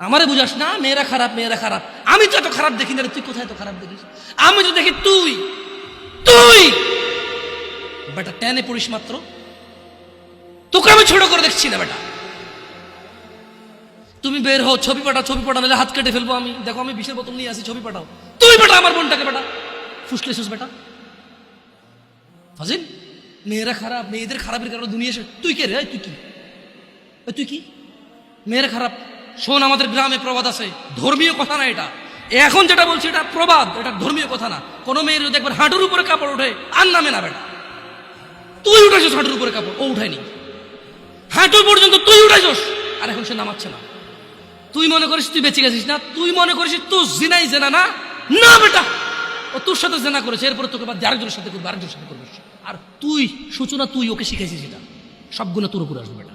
আমারে বুঝাস না, মেয়েরা খারাপ মেয়েরা খারাপ। আমি তো এত খারাপ দেখি না তুই কোথায় তো খারাপ দেখিস? আমি তো দেখি তুই তুই! বেটা, টেনে পড়িস মাত্র। তোকে আমি ছোট করে দেখছি না, বেটা। তুমি বের হও, ছবি পাঠাও ছবি পাঠাও, নাহলে হাত কেটে ফেলব আমি। দেখো, আমি বিষের বোতল নিয়ে আসি, ছবি পাঠাও। তুই বেটা আমার বোনটাকে, বেটা। ফুসলেছিস বেটা। ফাজিল, মেয়েরা খারাপ, মেয়েদের খারাপের কারণে দুনিয়া তুই কে রে? তুই কি? তুই কি? মেয়েরা খারাপ। শোন, আমাদের গ্রামে প্রবাদ আছে। ধর্মীয় কথা না এটা। এখন যেটা বলছি, এটা প্রবাদ, এটা ধর্মীয় কথা না। কোনো মেয়ের যদি একবার হাঁটুর উপরে কাপড় ওঠে, আর নামে না বেটা। তুই উঠেছিস হাঁটুর উপরে কাপড়, ও উঠায়নি। হাঁটু পর্যন্ত তুই উঠেছিস আর এখন সে নামাচ্ছে না। তুই মনে করিস তুই বেঁচে গেছিস না? তুই মনে করিস তুই জিনাই জেনা না? না বেটা! ও তোর সাথে জেনা করেছে, এরপরে তোকে বাদ আরেকজনের সাথে করবে, আরেকজনের সাথে করবে। আর তুই, সূচনা তুই ওকে শিখেছিস এটা। সবগুলো তোর উপরে আসবে বেটা।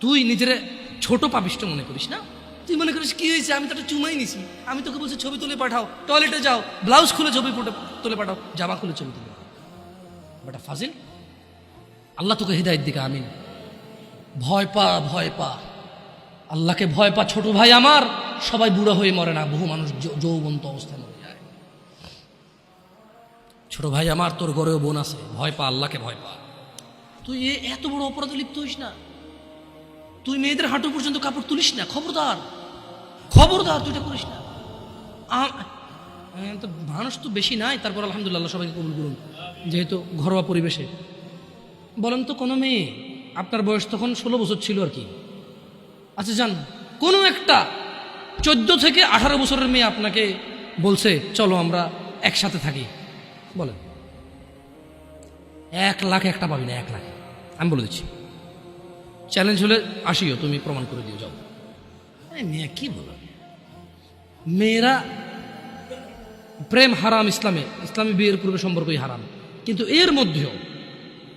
তুই নিজের ছোট পাপিষ্ট মনে করিস না? তুই মনে করিস কি হয়েছে? আমি তো একটা চুমাই নিছি। আমি তোকে বলছি ছবি তুলে পাঠাও, টয়লেটে যাও, ব্লাউজ খুলে ছবি তুলে পাঠাও, জামা খুলে ছবি তুলে বেটা ফাজিল, আল্লাহ তোকে হৃদায়ত দিকে, আমিন। ভয় পা ভয় পা। আল্লাহকে ভয় পা, ছোট ভাই আমার। সবাই বুড়ো হয়ে মরে না, বহু মানুষ যৌবন্ত অবস্থায় মরে যায়। ছোট ভাই আমার, তোর গড়েও বোন আছে। ভয় পা, আল্লাহকে ভয় পা। তুই এত বড় অপরাধে লিপ্ত হইস না। তুই মেয়েদের হাঁটু পর্যন্ত কাপড় তুলিস না, খবরদার। খবরদার, তুই করিস না। তো মানুষ তো বেশি নাই, তারপর আলহামদুলিল্লাহ সবাইকে কবুল করুন, যেহেতু ঘরোয়া পরিবেশে। বলেন তো, কোনো মেয়ে আপনার বয়স তখন ষোলো বছর ছিল আর কি? আচ্ছা যান কোনো একটা চোদ্দ থেকে আঠারো বছরের মেয়ে আপনাকে বলছে, চলো আমরা একসাথে থাকি। বলেন। এক লাখ একটা পাবি না, এক লাখ। আমি বলে দিচ্ছি। চ্যালেঞ্জ হলে আসিও, তুমি প্রমাণ করে দিও যাও। মেয়ে, কি বলো? মেয়েরা প্রেম হারাম ইসলামে, ইসলামী বিয়ের পূর্বে সম্পর্কই হারাম। কিন্তু এর মধ্যেও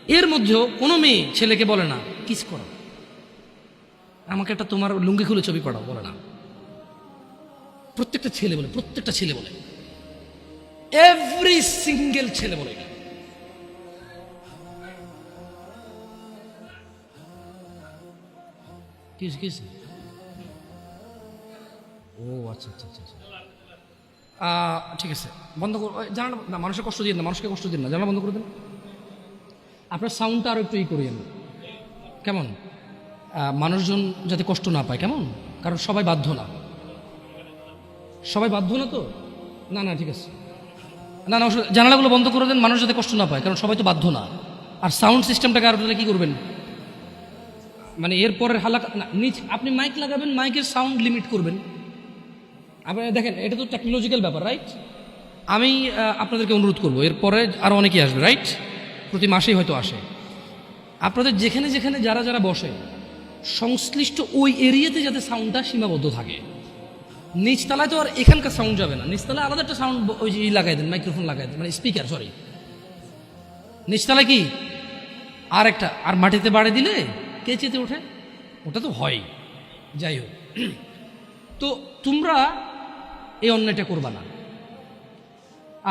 এর মধ্যেও কোনো মেয়ে ছেলেকে বলে না, কিস করো। আমাকে একটা তোমার লুঙ্গি খুলে ছবি পাঠাও, বলে না। প্রত্যেকটা ছেলে বলে, প্রত্যেকটা ছেলে বলে। এভরি সিঙ্গেল ছেলে বলে ও আচ্ছা আচ্ছা আচ্ছা আচ্ছা। ঠিক আছে। বন্ধ কর না, মানুষের কষ্ট দিন না, মানুষকে কষ্ট দিন না। জানা বন্ধ করে দিন। আপনার সাউন্ডটা আরও একটু ই করিয়েন কেমন? মানুষজন যাতে কষ্ট না পায়, কেমন? কারণ সবাই বাধ্য না। সবাই বাধ্য না তো? না না, ঠিক আছে। না না জানালাগুলো বন্ধ করে দেন, মানুষ যাতে কষ্ট না পায়, কারণ সবাই তো বাধ্য না। আর সাউন্ড সিস্টেমটাকে আর কি করবেন? মানে এরপরের হালাকা নিচ, আপনি মাইক লাগাবেন মাইকের সাউন্ড লিমিট করবেন। আপনি দেখেন, এটা তো টেকনোলজিক্যাল ব্যাপার রাইট আমি আপনাদেরকে অনুরোধ করব, এরপরে আরও অনেকেই আসবে রাইট প্রতি মাসেই হয়তো আসে। আপনাদের যেখানে যেখানে যারা যারা বসে, সংশ্লিষ্ট ওই এরিয়াতে যাতে সাউন্ডটা সীমাবদ্ধ থাকে। নিচতলায় তো আর এখানকার সাউন্ড যাবে না। নিচতলায় আলাদা একটা সাউন্ড ওই যে লাগাই দেন মাইক্রোফোন লাগাই দেন মানে স্পিকার সরি নিচতলায় কি? আর একটা আর মাটিতে বাড়ি দিলে কে চেতে ওঠে? ওটা তো হয় যাই হোক। তো তোমরা এই অন্যায়টা করবা না।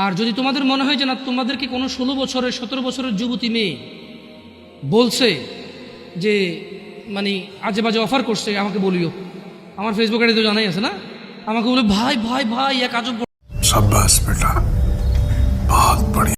আর যদি তোমাদের মনে হয় যে না তোমাদেরকে কোনো ষোলো বছরের, সতেরো বছরের যুবতী মেয়ে বলছে যে মানে আজে বাজে অফার করছে, আমাকে বলিও। আমার ফেসবুক আইডি তো জানাই আছে না? আমাকে বলে, ভাই ভাই ভাই, এক আজব সাব্বাস, বেটা। বহুত